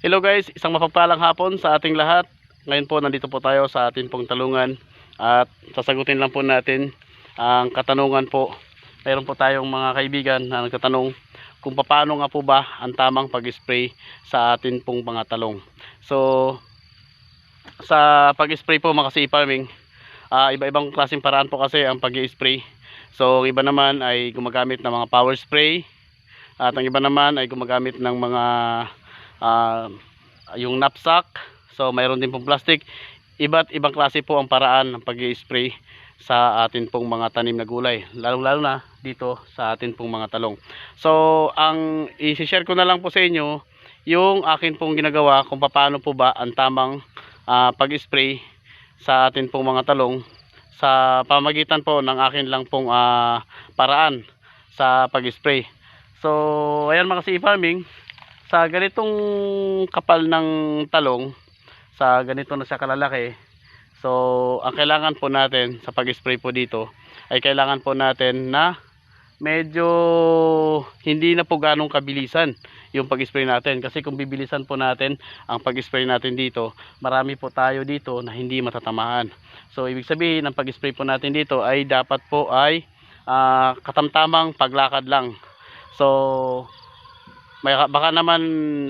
Hello guys, isang mapagpalang hapon sa ating lahat. Ngayon po nandito po tayo sa ating pong talungan at sasagutin lang po natin ang katanungan po. Mayroon po tayong mga kaibigan na nagtatanong kung paano nga po ba ang tamang pag-spray sa atin pong mga talong. So, sa pag-spray po mga farming, ah, iba-ibang klaseng paraan po kasi ang pag-spray. So, iba naman ay gumagamit ng mga power spray at ang iba naman ay gumagamit ng mga ah, yung knapsack. So mayroon din pong plastic. Iba't ibang klase po ang paraan ng pag spray sa atin pong mga tanim na gulay lalong lalo na dito sa atin pong mga talong. So ang i-share ko na lang po sa inyo yung akin pong ginagawa kung paano po ba ang tamang ah, pag-spray sa atin pong mga talong sa pamagitan po ng akin lang pong ah, paraan sa pag-spray. So ayan mga si farming sa ganitong kapal ng talong sa ganito na siya kalalaki so ang kailangan po natin sa pag-spray po dito ay kailangan po natin na medyo hindi na po ganong kabilisan yung pag-spray natin. Kasi kung bibilisan po natin ang pag-spray natin dito marami po tayo dito na hindi matatamaan. So ibig sabihin ang pag-spray po natin dito ay dapat po ay ah, katamtamang paglakad lang. So may baka naman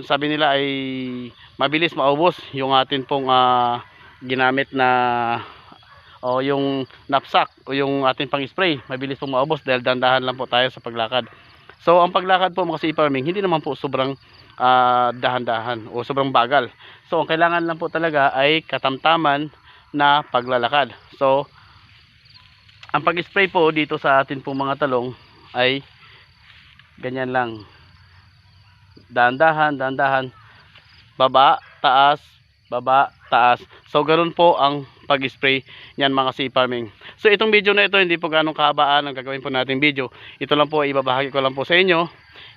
sabi nila ay mabilis maubos yung atin pong ah, ginamit na o yung knapsack o yung atin pang spray. Mabilis pong maubos dahil dandahan lang po tayo sa paglakad. So ang paglakad po mga farming hindi naman po sobrang ah, dahan-dahan o sobrang bagal. So ang kailangan lang po talaga ay katamtaman na paglalakad. So ang pag-spray po dito sa atin pong mga talong ay ganyan lang dahan-dahan, dahan-dahan, baba, taas, baba, taas. So, ganun po ang pag-spray niyan mga sea farming. So, itong video na ito, hindi po ganong kahabaan ang gagawin po natin video. Ito lang po, ibabahagi ko lang po sa inyo.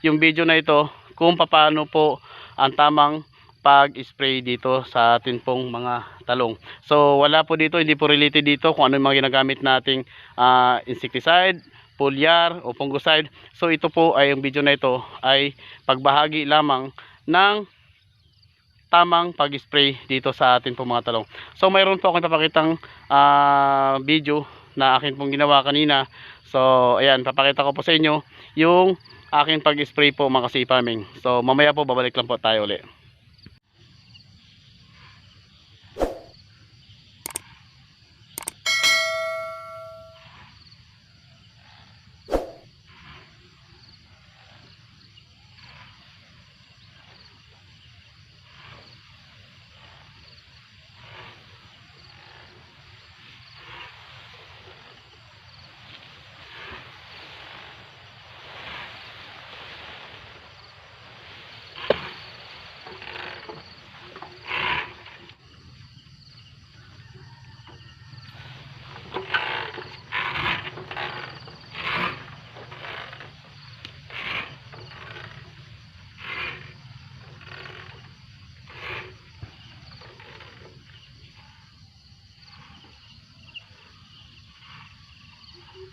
Yung video na ito, kung paano po ang tamang pag-spray dito sa atin pong mga talong. So, wala po dito, hindi po related dito kung ano yung mga ginagamit nating ah, insecticide, foliar o fungicide. So ito po ay yung video na ito ay pagbahagi lamang ng tamang pag-spray dito sa atin pong mga talong. So mayroon po akong papakitang ah, video na akin pong ginawa kanina. So ayan, papakita ko po sa inyo yung akin pag-spray po mga kasi farming. So mamaya po babalik lang po tayo ulit.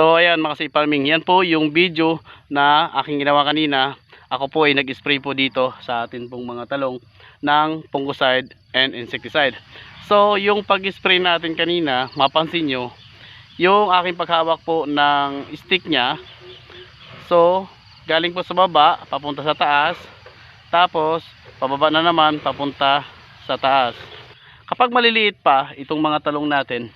So ayan mga sea farming, yan po yung video na aking ginawa kanina. Ako po ay nag-spray po dito sa atin pong mga talong ng fungicide and insecticide. So yung pag-spray natin kanina, mapansin nyo, yung aking paghawak po ng stick niya, so galing po sa baba, papunta sa taas, tapos pababa na naman, papunta sa taas. Kapag maliliit pa itong mga talong natin,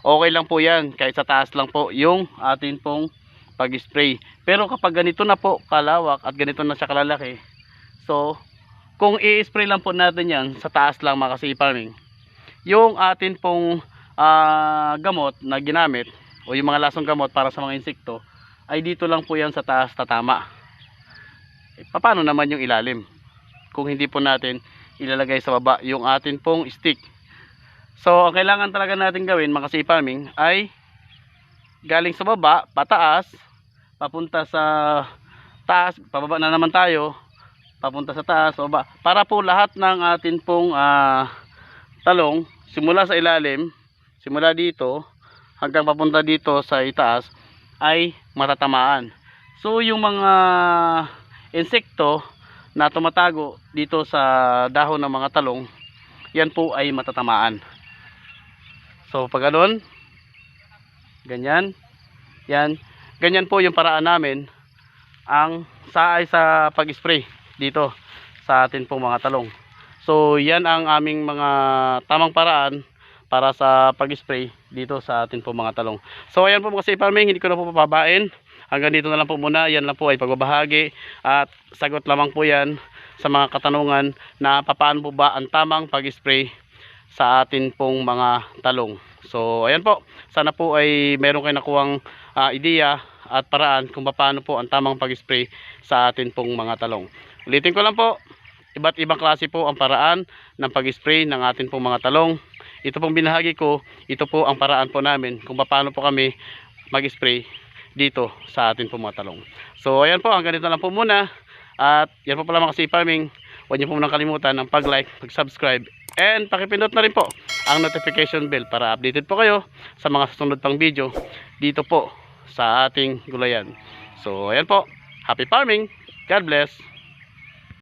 okay lang po yan. Kahit sa taas lang po yung atin pong pag-spray. Pero kapag ganito na po kalawak at ganito na siya kalalaki so kung i-spray lang po natin yan sa taas lang mga kasi farming yung atin pong ah, gamot na ginamit o yung mga lasong gamot para sa mga insekto ay dito lang po yan sa taas tatama. Eh, paano naman yung ilalim? Kung hindi po natin ilalagay sa baba yung atin pong stick. So, ang kailangan talaga natin gawin mga farming ay galing sa baba, pataas, papunta sa taas, pababa na naman tayo, papunta sa taas, baba. Para po lahat ng atin pong ah, talong, simula sa ilalim, simula dito, hanggang papunta dito sa itaas, ay matatamaan. So, yung mga insekto na tumatago dito sa dahon ng mga talong, yan po ay matatamaan. So, pag ganun, ganyan, yan, ganyan po yung paraan namin ang saay sa pag-spray dito sa atin pong mga talong. So, yan ang aming mga tamang paraan para sa pag-spray dito sa atin pong mga talong. So, ayan po mga farming, hindi ko na po papabain. Hanggang dito na lang po muna. Yan lang po ay pagbabahagi at sagot lamang po yan sa mga katanungan na papaano po ba ang tamang pag-spray sa atin pong mga talong. So, ayan po. Sana po ay meron kayo nakuhang ah, ideya at paraan kung paano po ang tamang pag-spray sa atin pong mga talong. Ulitin ko lang po, iba't ibang klase po ang paraan ng pag-spray ng atin pong mga talong. Ito pong binahagi ko, ito po ang paraan po namin kung paano po kami mag-spray dito sa atin pong mga talong. So ayan po, hanggang dito lang po muna. At yan po pala mga kasi farming. Huwag niyo po munang kalimutan ng pag-like, pag-subscribe, and pakipindot na rin po ang notification bell para updated po kayo sa mga susunod pang video dito po sa ating gulayan. So ayan po, happy farming! God bless!